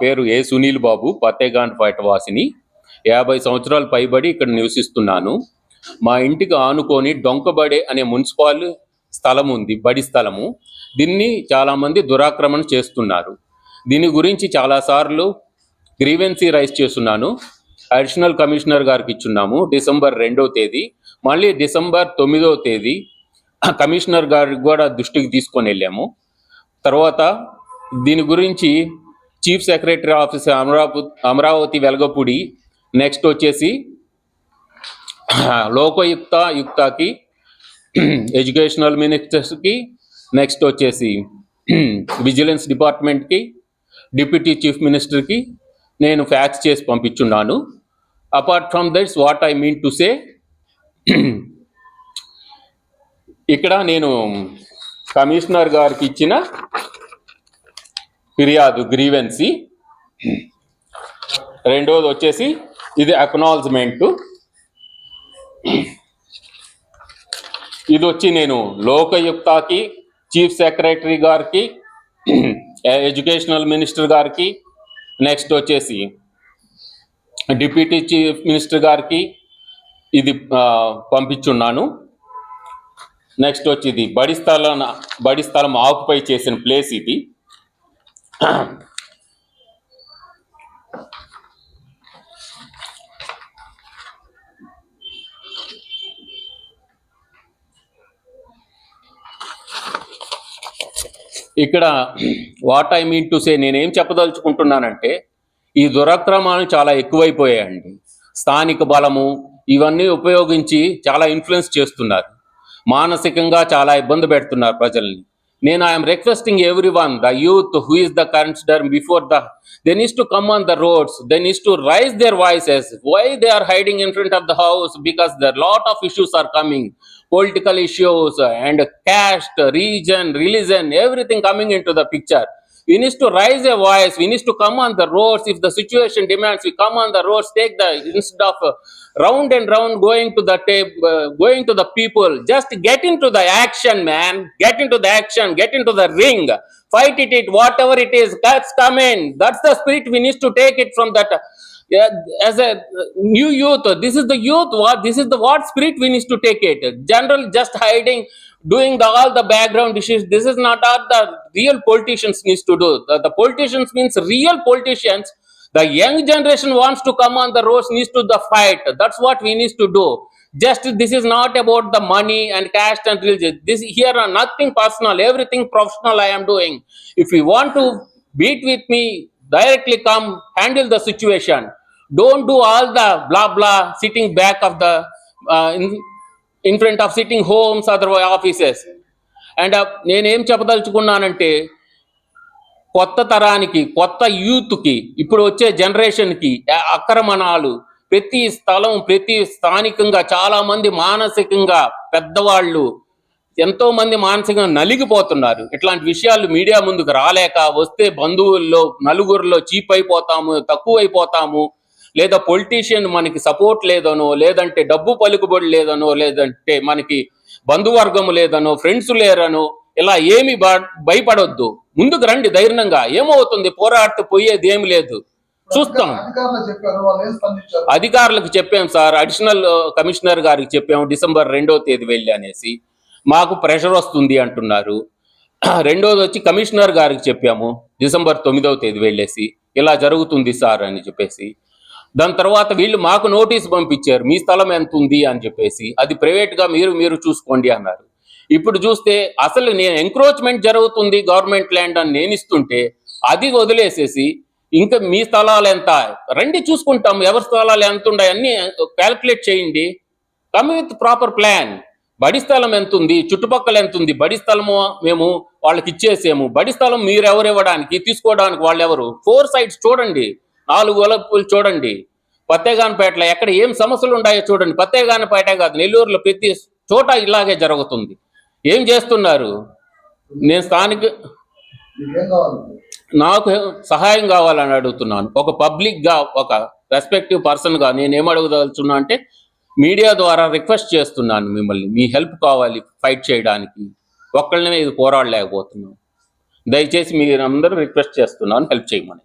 పేరు ఏ సునీల్ బాబు పత్తేగాంటపేట వాసిని. యాభై సంవత్సరాలు పైబడి ఇక్కడ నివసిస్తున్నాను. మా ఇంటికి ఆనుకొని డొంకబడే అనే మున్సిపల్ స్థలం ఉంది బడి స్థలము. దీన్ని చాలామంది దురాక్రమణ చేస్తున్నారు. దీని గురించి చాలాసార్లు గ్రీవెన్సీ రైస్ చేస్తున్నాను. అడిషనల్ కమిషనర్ గారికి ఇచ్చున్నాము డిసెంబర్ రెండవ తేదీ. మళ్ళీ డిసెంబర్ తొమ్మిదవ తేదీ కమిషనర్ గారికి కూడా దృష్టికి తీసుకొని వెళ్ళాము. తర్వాత దీని గురించి chief secretary office Amaravati Amaravati Velagapudi next వచ్చేసి లోకయుక్త యుక్తకి ఎడ్యుకేషనల్ మినిస్టర్స్కి నెక్స్ట్ వచ్చేసి విజిలెన్స్ డిపార్ట్మెంట్కి డిప్యూటీ చీఫ్ మినిస్టర్కి నేను ఫ్యాక్స్ చేసి పంపించున్నాను. Apart from that's what I mean to say ఇక్కడ నేను కమిషనర్ గారికి ఇచ్చిన ఫిర్యాదు గ్రీవెన్సీ. రెండోది వచ్చేసి ఇది అక్నాలజ్మెంట్ ఇది వచ్చి నేను లోకయుక్తకి చీఫ్ సెక్రటరీ గారికి ఎడ్యుకేషనల్ మినిస్టర్ గారికి నెక్స్ట్ వచ్చేసి డిప్యూటీ చీఫ్ మినిస్టర్ గారికి ఇది పంపించున్నాను. నెక్స్ట్ వచ్చి ఇది బడి స్థలం బడి స్థలం ఆక్యుపై చేసిన ప్లేస్ ఇది. ఇక్కడ what I mean to say నేనేం చెప్పదలుచుకుంటున్నానంటే ఈ దురక్రమాలు చాలా ఎక్కువైపోయాయండి. స్థానిక బలము ఇవన్నీ ఉపయోగించి చాలా ఇన్ఫ్లుయెన్స్ చేస్తున్నారు. మానసికంగా చాలా ఇబ్బంది పెడుతున్నారు ప్రజల్ని. నేను I'm requesting every one the youth who is the consider before the they needs to come on the roads they needs to raise their voices why they are hiding in front of the house because the lot of issues are coming political issues and caste reason religion everything coming in to the picture We need to raise a voice. We need to come on the roads. If the situation demands, we come on the roads. Take the instead of uh, round and round going to the tape, uh, going to the people. Just get into the action, man. Get into the action. Get into the ring. Fight it. It whatever it is. That's coming. That's the spirit. We need to take it from that. As a new youth, this is the youth. What this is the what spirit we need to take it. General just hiding, doing the, all the background issues. This is not what the real politicians needs to do. The, the politicians means real politicians. The young generation wants to come on the roads, needs to the fight. That's what we need to do. Just this is not about the money and caste and religion. This here are nothing personal, everything professional I am doing. If you want to beat with me, directly come handle the situation. Don't do all the blah blah sitting back of the uh, in, in front of sitting homes, other offices. And uh, నేనేం చెప్పదలుచుకున్నానంటే కొత్త తరానికి కొత్త యూత్కి ఇప్పుడు వచ్చే జనరేషన్కి అక్రమణాలు ప్రతి స్థలం ప్రతి స్థానికంగా చాలామంది మానసికంగా పెద్దవాళ్ళు ఎంతోమంది మానసికంగా నలిగిపోతున్నారు ఇట్లాంటి విషయాలు మీడియా ముందుకు రాలేక వస్తే బంధువుల్లో నలుగురిలో చీప్ అయిపోతాము తక్కువ అయిపోతాము లేదా పొలిటీషియన్ మనకి సపోర్ట్ లేదనో లేదంటే డబ్బు పలుకుబడి లేదనో లేదంటే మనకి బంధువర్గం లేదనో ఫ్రెండ్స్ లేరనో ఇలా ఏమి భయపడొద్దు. ముందుకు రండి ధైర్యంగా. ఏమవుతుంది? పోరాడితే పోయేది ఏమి లేదు. చూస్తాం. అధికారులకు చెప్పాం సార్. అడిషనల్ కమిషనర్ గారికి చెప్పాము డిసెంబర్ రెండో తేదీ వెళ్ళి అనేసి. మాకు ప్రెషర్ వస్తుంది అంటున్నారు. రెండోది వచ్చి కమిషనర్ గారికి చెప్పాము. డిసెంబర్ తొమ్మిదవ తేదీ వెళ్ళేసి. ఇలా జరుగుతుంది సార్ అని చెప్పేసి. దాని తర్వాత వీళ్ళు మాకు నోటీస్ పంపించారు మీ స్థలం ఎంత ఉంది అని చెప్పేసి. అది ప్రైవేట్గా మీరు మీరు చూసుకోండి అన్నారు. ఇప్పుడు చూస్తే అసలు నేను ఎంక్రోచ్మెంట్ జరుగుతుంది గవర్నమెంట్ ల్యాండ్ అని నేను ఇస్తుంటే అది వదిలేసేసి ఇంకా మీ స్థలాలు ఎంత? రండి చూసుకుంటాం ఎవరి స్థలాలు ఎంత ఉన్నాయి అన్ని క్యాల్కులేట్ చేయండి. కమ్ విత్ ప్రాపర్ ప్లాన్ బడి స్థలం ఎంత ఉంది? చుట్టుపక్కల ఎంత ఉంది? బడి స్థలము మేము వాళ్ళకి ఇచ్చేసాము. బడి స్థలం మీరు ఎవరు ఇవ్వడానికి తీసుకోవడానికి వాళ్ళు ఎవరు? ఫోర్ సైడ్స్ చూడండి. నాలుగు వలపులు చూడండి. పత్తేగానపేటలో ఎక్కడ ఏం సమస్యలు ఉన్నాయో చూడండి. పత్తేగానపేట కాదు నెల్లూరులో ప్రతి చోట ఇలాగే జరుగుతుంది. ఏం చేస్తున్నారు? నేను స్థానిక నాకు సహాయం కావాలని అడుగుతున్నాను. ఒక పబ్లిక్గా ఒక రెస్పెక్టివ్ పర్సన్గా నేను ఏం అడగదలుచున్నా అంటే మీడియా ద్వారా రిక్వెస్ట్ చేస్తున్నాను మిమ్మల్ని. మీ హెల్ప్ కావాలి ఫైట్ చేయడానికి. ఒక్కళ్ళనే ఇది పోరాడలేకపోతున్నాను దయచేసి మీరు అందరూ రిక్వెస్ట్ చేస్తున్నాను. హెల్ప్ చేయమని